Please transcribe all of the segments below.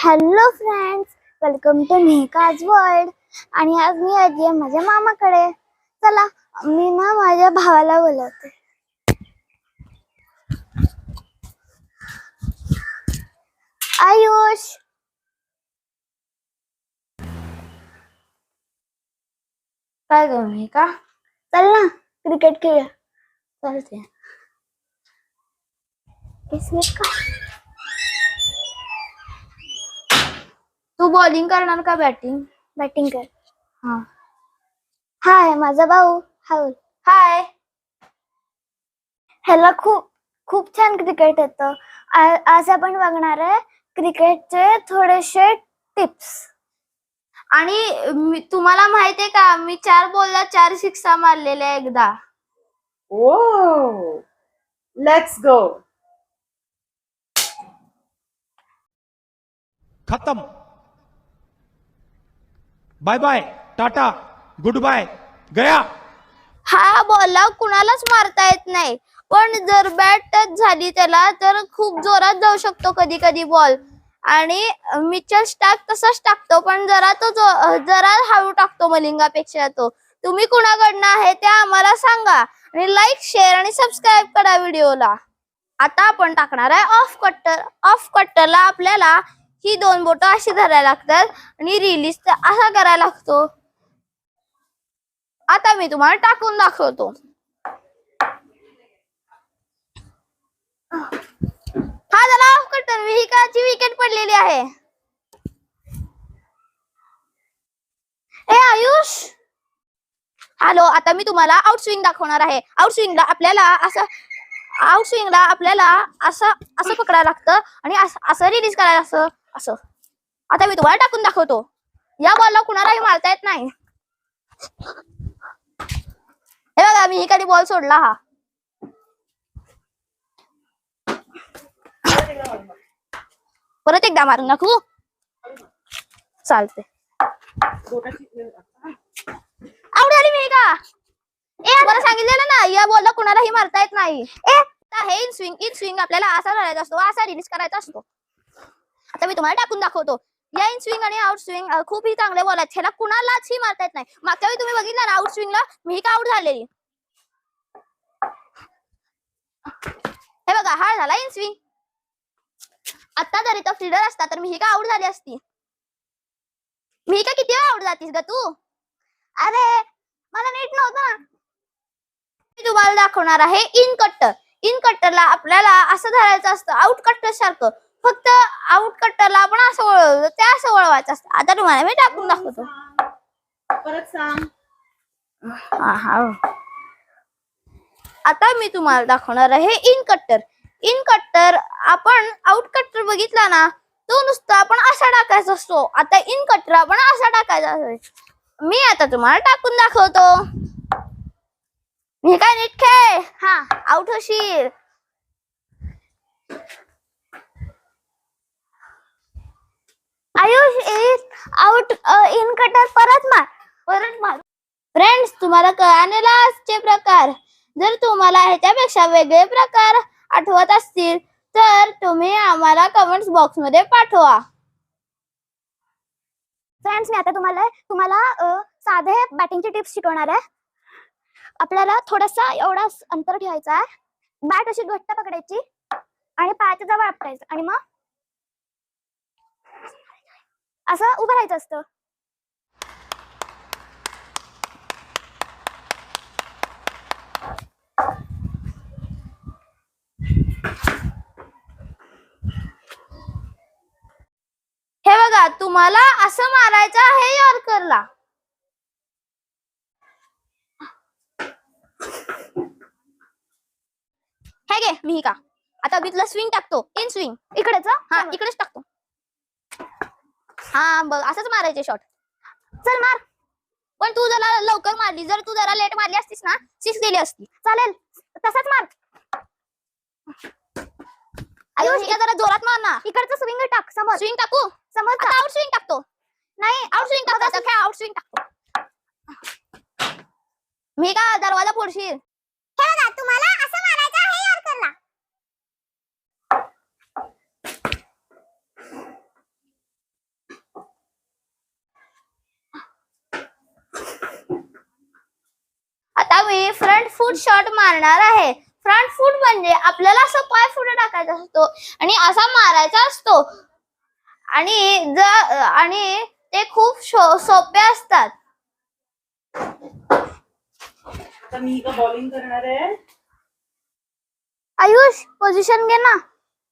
Hello friends welcome to मेहकाज world आणि आज मी आली आहे माझ्या मामाकडे. चला मी ना माझ्या भावाला बोलवते. आयुष! काय ग मेहका? चल ना क्रिकेट खेळूया. चालते तू बॉलिंग करणार का बॅटिंग बॅटिंग कर. हा. हाय माझा भाऊ. हाऊल हाय ह्याला खूप खूप छान क्रिकेट येतं. आ- आज आपण बघणार आहे क्रिकेटचे थोडेसे टिप्स आणि मी- तुम्हाला माहितीये का मी चार बॉलला चार शिक्सा मारलेल्या एकदा. Whoa! Let's go. खत्म. बाय बाय टाटा गुड बाय गया. हा बॉलला कुणालाच मारता येत नाही. पण जर बॅट टच झाली त्याला तर खूप जोरात जाऊ शकतो कधी कधी बॉल. आणि मिचल स्टार्क तसाच टाकतो पण जरा तो जो- जरा हळू टाकतो मलिंगापेक्षा तो. तुम्ही कुणाकडनं आहे ते आम्हाला सांगा. आणि लाईक शेअर आणि सबस्क्राईब करा व्हिडिओला आता आपण टाकणार आहे ऑफ कट्टर ऑफ कट्टरला आपल्याला ही दोन बोट अशी धरायला लागतात आणि रिलीज असा करायला लागतो. आता मी तुम्हाला टाकून दाखवतो. हा झाला ऑफ कट्टर विहिकाची विकेट पडलेली आहे. ए आयुष! हॅलो आता मी तुम्हाला आउट स्विंग दाखवणार आहे. आउट स्विंगला आपल्याला असं आउटस्विंगला आपल्याला असं असं पकडायला लागतं आणि असं- असं रिलीज करायला असं असं. आता मी तुम्हाला टाकून दाखवतो. या बॉलला कुणालाही मारता येत नाही. हे बघा मी इकडे बॉल सोडला हा. परत एकदा मारून दाखवू? चालते आवड आली मी का? ए मला सांगितलेलं ना या बॉलला कुणालाही मारता येत नाही. ए! हे इन स्विंग इन स्विंग आपल्याला असा करायचा असतो असा रिलीज करायचा असतो. आता मी तुम्हाला टाकून दाखवतो. या इन स्विंग आणि आउट स्विंग खूपही चांगले बॉल आहेत. ह्याला कुणालाच ही मारता येत नाही. मागच्या वेळी तुम्ही बघितलं ना आउट स्विंगला मी का आउट झालेली? हे बघा हा झाला इन स्विंग आता जर इथं फिल्डर असता तर मी का आउट झाली असती? मी का किती आउट जातीस ग तू? अरे मला नीट नव्हतं ना. मी तुम्हाला दाखवणार आहे इन कट्टर इन कट्टरला आपल्याला असं धरायचं असतं आउट कट्टर सारखं. फक्त आउट कट्टरला आपण असं वळवलं ते असं वळवायचं असतं. आता तुम्हाला मी टाकून दाखवतो. परत सांग. आता मी तुम्हाला दाखवणार आहे इन कट्टर इन कट्टर आपण आउट कट्टर बघितला ना तो नुसता आपण असा टाकायचा असतो. आता इन कट्टर आपण असा टाकायचा असतो मी आता तुम्हाला टाकून दाखवतो. मी काय नीट खेळ? हा. आउट होशील आयुष शूट इन कटर परत मार परत मार फ्रेंड्स तुम्हाला कळाने लास्टचे प्रकार. जर तुम्हाला ह्याच्यापेक्षा वेगळे प्रकार आठवत असतील तर तुम्ही आम्हाला कमेंट्स बॉक्समध्ये पाठवा. फ्रेंड्स मी आता तुम्हाला तुम्हाला साधे बॅटिंगचे टिप्स शिकवणार आहे. आपल्याला थोडासा एवढा अंतर ठेवायचा आहे. बॅट अशी घट्ट पकडायची आणि पायाच्या जवळ आपटायचं. आणि मग असं उभं राहायचं असतं. हे बघा तुम्हाला असं मारायचं आहे यॉर्करला. हे घे मी का आता तुला स्विंग टाकतो. इन स्विंग इकडेच? हा. इकडेच टाकतो. हा बघ असंच मारायचे शॉट चल मार. पण तू जरा लवकर मारली. जर तू जरा लेट मारली असतीस ना सिक्स गेली असती. चालेल. तसाच मार. जरा जोरात मार ना. इकडचं स्विंग टाक समोर. स्विंग टाकू? समोर आता आउट स्विंग टाकतो. नाही आउट स्विंग टाकतो. आता आउट स्विंग टाकतो. मी का दरवाजा फोडशील? हे बघा तुम्हाला असं मारायचं आहे यॉर्करला आता मी फ्रंट फूट शॉट मारणार आहे. फ्रंट फूट म्हणजे आपल्याला असं पाय पुढे टाकायचा असतो आणि असा मारायचा असतो. आणि ज आणि ते खूप शो- सोपे असतात. आता मी का बॉलिंग करणार आहे. आयुष पोझिशन घे ना.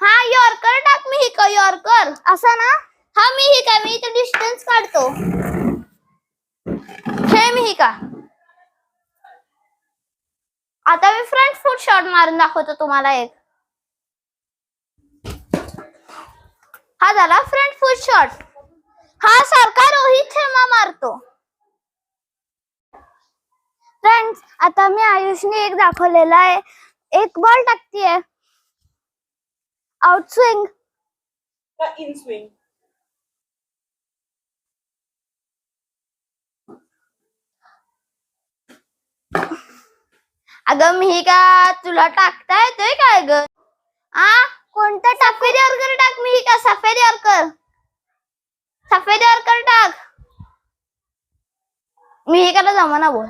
हा यॉर्कर टाक मी हिका यॉर्कर असं ना? हा मी हिका मी इथे डिस्टन्स काढतो. खेळ मी हिका आता मी फ्रंट फूट शॉट मारून दाखवतो तुम्हाला एक. हा झाला फ्रंट फूट शॉट हा सारखा रोहित शर्मा मारतो. फ्रेंड्स आता मी आयुषने एक दाखवलेला आहे. एक बॉल टाकतीये. आउट स्विंग इन स्विंग अगं मी का तुला टाकता येतोय काय ग? आ? कोणता सफेद यॉर्कर टाक मी का सफेद यॉर्कर सफेद यॉर्कर टाक. मी हिकाला जमाना बोल.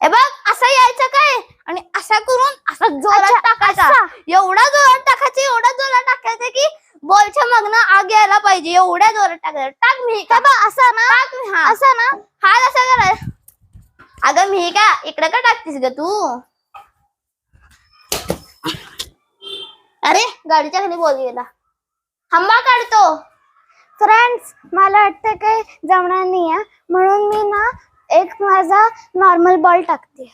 हे बघ असं यायचं काय? आणि असा करून असा जोरात टाकायचा. असा. एवढा जोरात टाकायचं एवढा जोरात टाकायचं की बॉलच्या मागनं आग यायला पाहिजे. एवढ्या जोरात टाकायचं. टाक मी हे बघ असं ना टाक मी हा. असं ना. हा कसा कराय. अगं मी का इकडे का टाकतीस ग तू? अरे गाडीच्या खाली बोल गेला. हंबा काढतो. फ्रेंड्स मला वाटतं काही जमणार नाही आहे म्हणून मी ना एक माझा नॉर्मल बॉल टाकते.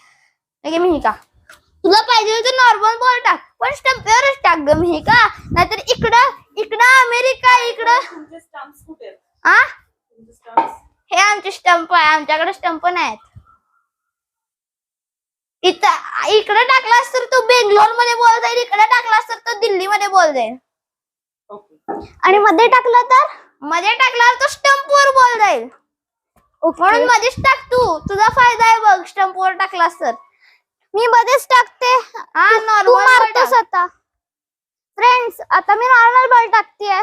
मी का? तुला पाहिजे तर नॉर्मल बॉल टाक पण स्टम्पेवरच टाक ग मी का? नाहीतर इकडं इकडं अमेरिका इकडं. तुमचे स्टम्प्स कुठे आहेत? आ? तुमचे स्टम्प्स हे आमचे स्टंप आहे आमच्याकडे स्टंप नाहीत इथं इकडे टाकलास तर तू बेंगलोरमध्ये बोल जाईल इकडे टाकलास तर तो दिल्ली मध्ये बोल जाईल. ओके आणि मध्ये टाकलं तर? मध्ये टाकल्यावर तो स्टंप वर बोल जाईल. म्हणून मध्येच टाक तू. तुझा फायदा आहे बघ स्टंप वर टाकलास तर. मी मध्येच टाकते. हा तू नॉर्मल आता. फ्रेंड्स आता मी नॉर्मल बॉल टाकतेय.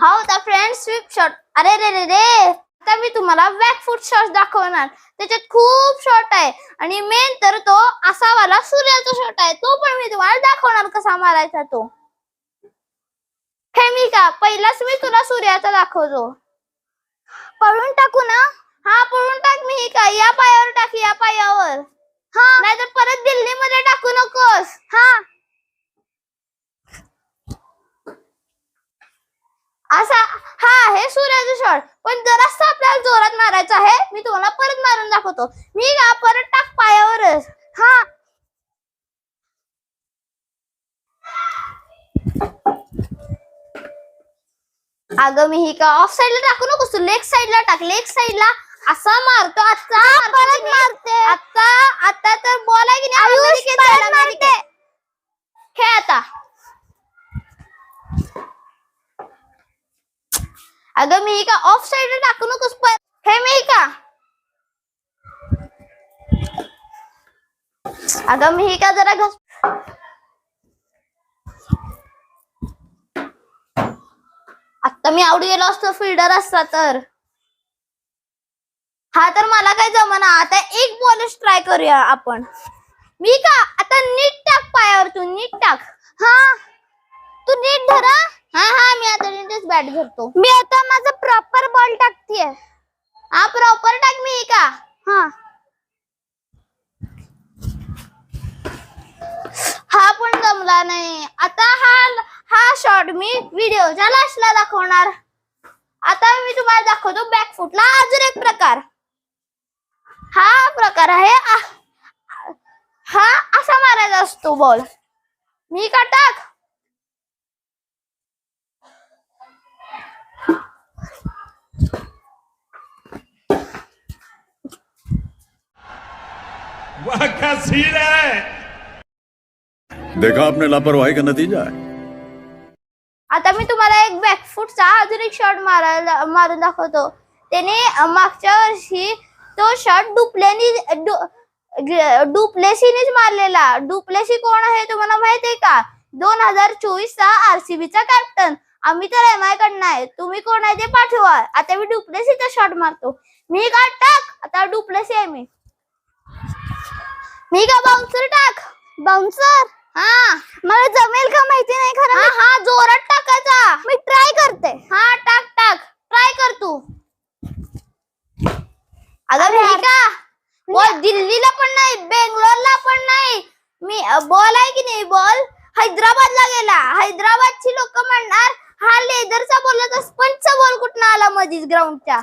हा होता फ्रेंड स्वीप शॉट. अरे रे रे रे. आता मी तुम्हाला बॅक फूट शॉट दाखवणार. त्याच्यात खूप शॉट आहे. आणि मेन तर तो असा वाला सूर्याचा शॉट आहे. तो पण मी तुम्हाला दाखवणार कसा मारायचा तो. हे मी का? पहिलाच मी तुला सूर्याचा दाखवतो. पळून टाकू ना? हा पळून टाक मी. का? या पायावर टाक या पायावर. हा. नाहीतर परत दिल्लीमध्ये टाकू नकोस. हा असा हा हे सूर्याचं शॉट पण जरासं आपल्याला जोरात मारायचं आहे. मी तुम्हाला परत मारून दाखवतो. मी का परत टाक पायावरच. हा. अगं मी ही का ऑफ साइडला टाकू नकोस? तू लेग साइडला टाक. लेग साइडला असा मारतो आता परत मारते. आता आता तर बॉल आहे की नाही. खेळ आता. अगं मी का ऑफ साईड टाकू नकोस पण. हे मी का? अगं मी ही का जरा घस आता मी आवडी गेलो असतो फिल्डर असता तर. हा तर मला काय जमना. आता एक बॉलच ट्राय करूया आपण. मी का? आता नीट टाक पायावर तू नीट टाक. हा? तू नीट धरा. हा हा मी आता नीटच बॅट धरतो. मी आता माझा प्रॉपर बॉल टाकतेय. हा प्रॉपर टाक मी का? हा. हा पण जमला नाही. आता हा हा शॉट मी व्हिडिओच्या लास्टला दाखवणार. आता मी तुम्हाला दाखवतो बॅक फुटला अजून एक प्रकार. हा प्रकार आहे हा असा मारायचा असतो बॉल मी का टाक? क्या सीन है। देखा आपने लापरवाही का नतीजा है। आता मी तुम्हाला एक बॅकफूटचा अजून एक शॉट मारायला मारून दाखवतो. त्याने मागच्या वर्षी तो शॉट डुप्लेनी डु- डुप्लेसीनेच मारलेला. डुप्लेसी कोण आहे तुम्हाला माहीत आहे का? दोन हजार चोवीस चा आरसीबीचा कॅप्टन आम्ही तर एम आय कडनं आहे. तुम्ही कोण आहे ते पाठवा. आता मी डुप्लेसीचा शॉट मारतो. मी का टाक आता डुप्लेसी आहे मी. मी का बाउन्सर टाक? बाउन्सर हा. मला जमेल का माहिती नाही हा खरं हा जोरात टाकायचा मी ट्राय करते. हा टाक टाक. ट्राय कर तू. अगं मी का? बॉल दिल्लीला पण नाही बेंगलोरला पण नाही. मी बॉल आहे की नाही बॉल हैदराबादला गेला. हैदराबादची लोक म्हणणार हा लेदरचा बॉल स्पंचचा बॉल कुठं आला मधीच ग्राउंडच्या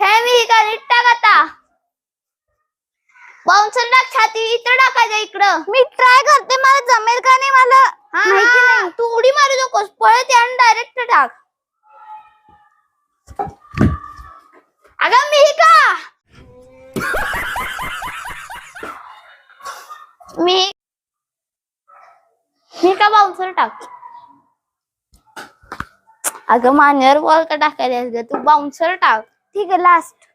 हे मी का नीट टाक आता. बाउन्सर टाक छाती इथं टाकायचं इकडं. मी ट्राय करते मला जमेल का नाही मला? हा, माहिती हा, नाही? तू उडी मारू नकोस पळत आणि डायरेक्ट टाक. अगं मी का? मी मी का बाउन्सर टाक? अगं मान्यवर बॉल का टाकायला ग तू बाउन्सर टाक. ठीक आहे लास्ट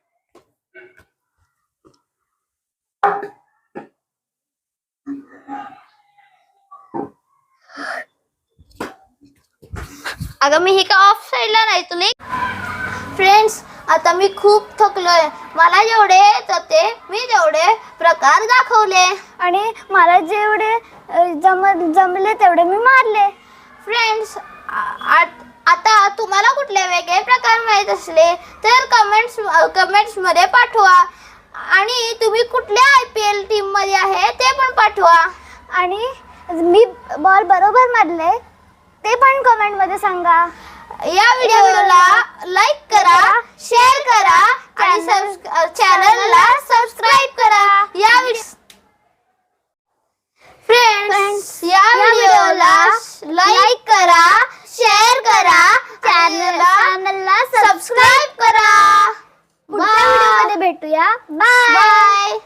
अगं मी हे का ऑफ साईडला नाही तुला? फ्रेंड्स आता मी खूप थकलोय. मला जेवढे होते मी तेवढे प्रकार दाखवले. आणि मला जेवढे जम जमले तेवढे मी मारले. फ्रेंड्स आता तुम्हाला कुठले वेगळे प्रकार माहीत असले तर कमेंट्स कमेंट्समध्ये पाठवा. आणि तुम्ही कुठल्या आय पी एल टीममध्ये आहे ते पण पाठवा. आणि मी बॉल बरोबर मारले ते पण कमेंटमध्ये सांगा. या व्हिडिओला लाईक करा शेअर करा आणि चॅनलला सबस्क्राईब करा. या फ्रेंड्स या व्हिडिओला लाईक करा शेअर करा चॅनलला चॅनलला सबस्क्राईब करा. पुढच्या व्हिडिओमध्ये भेटूया. बाय